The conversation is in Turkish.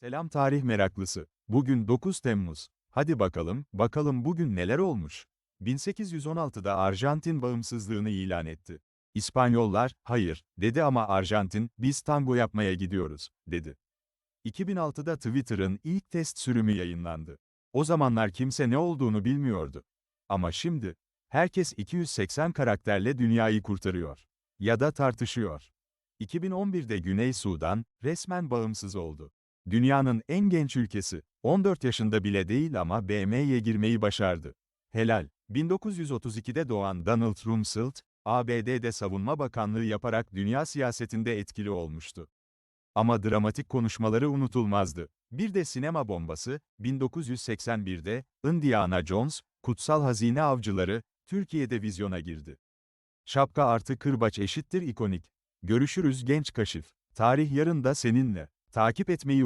Selam tarih meraklısı. Bugün 9 Temmuz. Hadi bakalım, bakalım bugün neler olmuş? 1816'da Arjantin bağımsızlığını ilan etti. İspanyollar, hayır, dedi ama Arjantin, biz tango yapmaya gidiyoruz, dedi. 2006'da Twitter'ın ilk test sürümü yayınlandı. O zamanlar kimse ne olduğunu bilmiyordu. Ama şimdi, herkes 280 karakterle dünyayı kurtarıyor. Ya da tartışıyor. 2011'de Güney Sudan, resmen bağımsız oldu. Dünyanın en genç ülkesi, 14 yaşında bile değil ama BM'ye girmeyi başardı. Helal. 1932'de doğan Donald Rumsfeld, ABD'de savunma bakanlığı yaparak dünya siyasetinde etkili olmuştu. Ama dramatik konuşmaları unutulmazdı. Bir de sinema bombası, 1981'de, Indiana Jones, Kutsal Hazine Avcıları, Türkiye'de vizyona girdi. Şapka artı kırbaç eşittir ikonik. Görüşürüz genç kaşif. Tarih yarın da seninle. Takip etmeyi